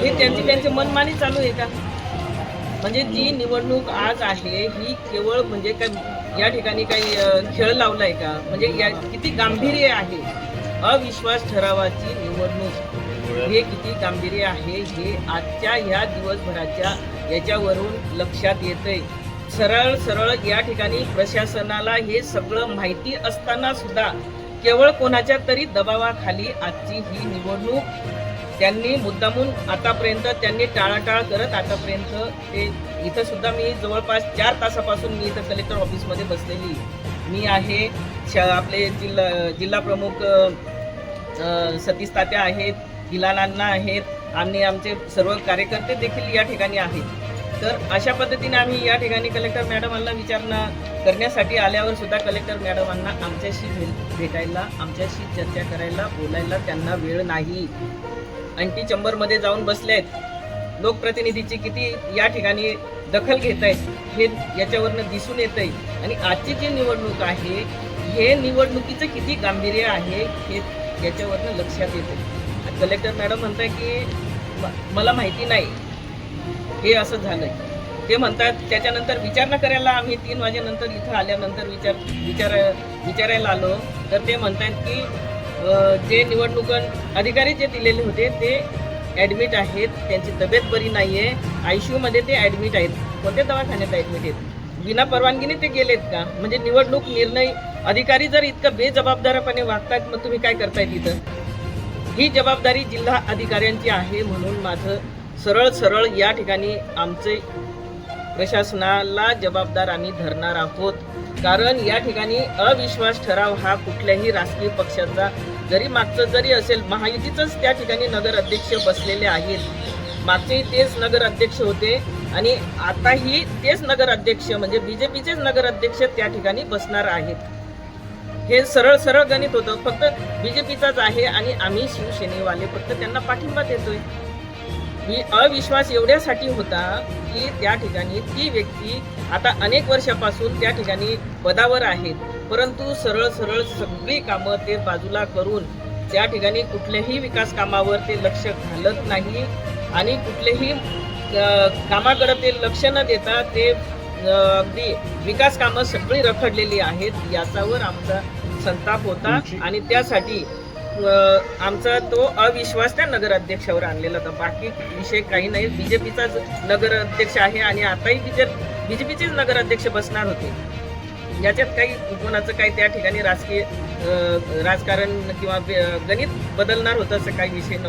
हे त्यांची त्यांची मनमानी चालू आहे का? म्हणजे जी निवडणूक आज आहे ही केवळ म्हणजे काय या ठिकाणी काही खेळ खेळ लावलाय का? म्हणजे या किती गांभीर्य आहे? अविश्वास ठरावाची निवडणूक. हे किती गांभीर्य आहे? हे आजच्या ह्या दिवसभराच्या याच्यावरून लक्षात येतंय. सरळ सरळ या ठिकाणी प्रशासनाला हे सगळं माहिती असताना सुद्धा केवळ कोणाच्या तरी दबावाखाली आजची ही निवडणूक त्यांनी मुद्दामून आतापर्यंत त्यांनी टाळाटाळ करत आतापर्यंत ते इथं सुद्धा मी जवळपास चार तासापासून मी इथं कलेक्टर ऑफिसमध्ये बसलेली. मी आहे श- आपले जिल्हा जिल्हा प्रमुख अ, सतीश तात्या आहेत गिलानांना आहेत. आणि आमचे सर्व कार्यकर्ते देखील या ठिकाणी आहेत. तर अशा पद्धतीने आम्ही या ठिकाणी कलेक्टर मॅडमांना विचारणा करण्यासाठी आल्यावर सुद्धा कलेक्टर मॅडमांना आमच्याशी भेट भेटायला आमच्याशी चर्चा करायला बोलायला त्यांना वेळ नाही. अंटी चंबरमध्ये जाऊन बसले आहेत लोकप्रतिनिधीची किती या ठिकाणी दखल घेत आहेत हे याच्यावरनं दिसून येत आहे आणि आजची जी निवडणूक आहे हे निवडणुकीचं किती गांभीर्य आहे हे याच्यावरनं लक्षात येतं कलेक्टर मॅडम म्हणताय की म- मला माहिती नाही. हे असं झालंय. ते म्हणतात त्याच्यानंतर विचारणा करायला आम्ही तीन वाजेनंतर इथं आल्यानंतर विचार विचार विचारायला आलो. तर ते म्हणतात की जे निवडणूक अधिकारी जे दिलेले होते ते ॲडमिट आहेत. त्यांची तब्येत बरी नाही आहे आय सी यूमध्ये ते ॲडमिट आहेत. कोणत्या दवाखान्यात ॲडमिट आहेत? विना परवानगीने ते गेलेत का? म्हणजे निवडणूक निर्णय अधिकारी जर इतकं बेजबाबदारपणे वागतात मग तुम्ही काय करताय तिथं? ही जबाबदारी जिल्हा अधिकाऱ्यांची आहे म्हणून माझं सरळ सरळ या ठिकाणी आमचे प्रशासनाला जबाबदार आम्ही धरणार आहोत. कारण या ठिकाणी अविश्वास ठराव हा कुठल्याही राजकीय पक्षाचा जरी मागचं जरी असेल महायुतीचंच त्या ठिकाणी नगर अध्यक्ष बसलेले आहेत. मागचेही तेच नगर अध्यक्ष होते आणि आताही तेच नगर अध्यक्ष म्हणजे बीजेपीचेच नगर अध्यक्ष त्या ठिकाणी बसणार आहेत. हे सरळ सरळ गणित होतं. फक्त बीजेपीचाच आहे आणि आम्ही शिवसेनेवाले. फक्त त्यांना पाठिंबा देतोय. वि- अविश्वास एवढ्यासाठी होता की त्या ठिकाणी ती व्यक्ती आता अनेक वर्षापासून त्या ठिकाणी पदावर आहेत. परंतु सरळ सरळ सगळी कामं ते बाजूला करून त्या ठिकाणी कुठल्याही विकास कामावर ते लक्ष घालत नाही आणि कुठलेही कामाकडे ते लक्ष न देता ते अगदी विकास कामं सगळी रखडलेली आहेत याच्यावर आमचा संताप होता आणि त्यासाठी आमचा तो अविश्वास त्या नगराध्यक्षावर आणलेला होता. बाकी विषय काही नाही. बीजेपीचाच नगराध्यक्ष आहे आणि आताही बीजे बीजेपीचेच नगराध्यक्ष बसणार होते. याच्यात काही कोणाचं काही त्या ठिकाणी राजकीय राजकारण किंवा गणित बदलणार होतं असं काही विषय नव्हता.